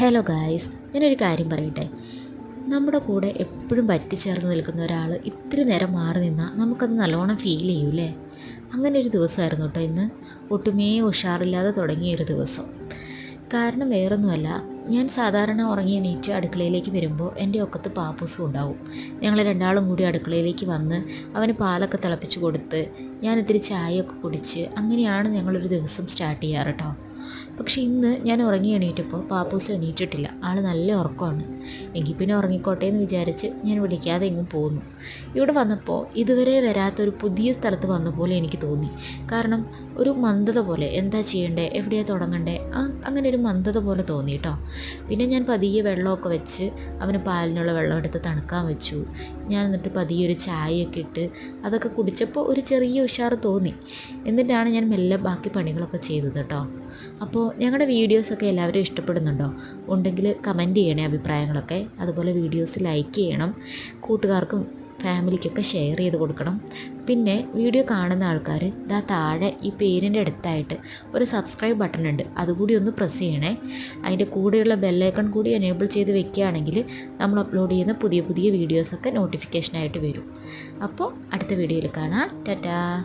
Hello guys ഞാനൊരു കാര്യം പറയട്ടെ? നമ്മുടെ കൂടെ എപ്പോഴും പറ്റിച്ചേർന്ന് നിൽക്കുന്ന ഒരാൾ ഇത്ര നേരം മാറി നിന്നാൽ നമുക്കത് നല്ലോണം ഫീൽ ചെയ്യൂലേ അങ്ങനെ ഒരു ദിവസമായിരുന്നു കേട്ടോ ഇന്ന്. ഒട്ടുമേ ഉഷാറില്ലാതെ തുടങ്ങിയ ഒരു ദിവസം. കാരണം വേറൊന്നുമല്ല. ഞാൻ സാധാരണ ഉറങ്ങി എണീറ്റ് അടുക്കളയിലേക്ക് വരുമ്പോൾ എന്റെ ഒക്കത്ത് പാപ്പൂസും ഉണ്ടാവും. ഞങ്ങൾ രണ്ടാളും കൂടി അടുക്കളയിലേക്ക് വന്ന് അവന് പാലൊക്കെ തിളപ്പിച്ച് കൊടുത്ത് ഞാൻ ഇത്തിരി ചായയൊക്കെ കുടിച്ച് അങ്ങനെയാണ് ഞങ്ങളൊരു ദിവസം സ്റ്റാർട്ട് ചെയ്യാറ് കേട്ടോ പക്ഷേ ഇന്ന് ഞാൻ ഉറങ്ങി എണീറ്റപ്പോൾ പാപ്പൂസ് എണീറ്റിട്ടില്ല. ആൾ നല്ല ഉറക്കമാണ്. എങ്കിൽ പിന്നെ ഉറങ്ങിക്കോട്ടെ എന്ന് വിചാരിച്ച് ഞാൻ വിളിക്കാതെ എങ്ങും പോന്നു. ഇവിടെ വന്നപ്പോൾ ഇതുവരെ വരാത്തൊരു പുതിയ സ്ഥലത്ത് വന്ന പോലെ എനിക്ക് തോന്നി. കാരണം ഒരു മന്ദത പോലെ എന്താ ചെയ്യണ്ടേ എവിടെയാണ് തുടങ്ങണ്ടേ അങ്ങനെ ഒരു മന്ദത പോലെ തോന്നി കേട്ടോ പിന്നെ ഞാൻ പതിയെ വെള്ളമൊക്കെ വെച്ച് അവന് പാലിനുള്ള വെള്ളം എടുത്ത് തണുക്കാൻ വെച്ചു. ഞാൻ എന്നിട്ട് പതിയെ ഒരു ചായയൊക്കെ ഇട്ട് അതൊക്കെ കുടിച്ചപ്പോൾ ഒരു ചെറിയ ഉഷാർ തോന്നി. എന്നിട്ടാണ് ഞാൻ മെല്ലെ ബാക്കി പണികളൊക്കെ ചെയ്തത് കേട്ടോ അപ്പോൾ ഞങ്ങളുടെ വീഡിയോസൊക്കെ എല്ലാവരും ഇഷ്ടപ്പെടുന്നുണ്ടോ? ഉണ്ടെങ്കിൽ കമന്റ് ചെയ്യണേ അഭിപ്രായങ്ങളൊക്കെ. അതുപോലെ വീഡിയോസ് ലൈക്ക് ചെയ്യണം. കൂട്ടുകാർക്കും ഫാമിലിക്കൊക്കെ ഷെയർ ചെയ്ത് കൊടുക്കണം. പിന്നെ വീഡിയോ കാണുന്ന ആൾക്കാർ ഇതാ താഴെ ഈ പേരിന്റെ അടുത്തായിട്ട് ഒരു സബ്സ്ക്രൈബ് ബട്ടൺ ഉണ്ട്. അതുകൂടി ഒന്ന് പ്രസ് ചെയ്യണേ. അതിന്റെ കൂടെയുള്ള ബെല്ലൈക്കൺ കൂടി എനേബിൾ ചെയ്ത് വെക്കുകയാണെങ്കിൽ നമ്മൾ അപ്ലോഡ് ചെയ്യുന്ന പുതിയ പുതിയ വീഡിയോസൊക്കെ നോട്ടിഫിക്കേഷനായിട്ട് വരും. അപ്പോൾ അടുത്ത വീഡിയോയിൽ കാണാം. ടാറ്റാ!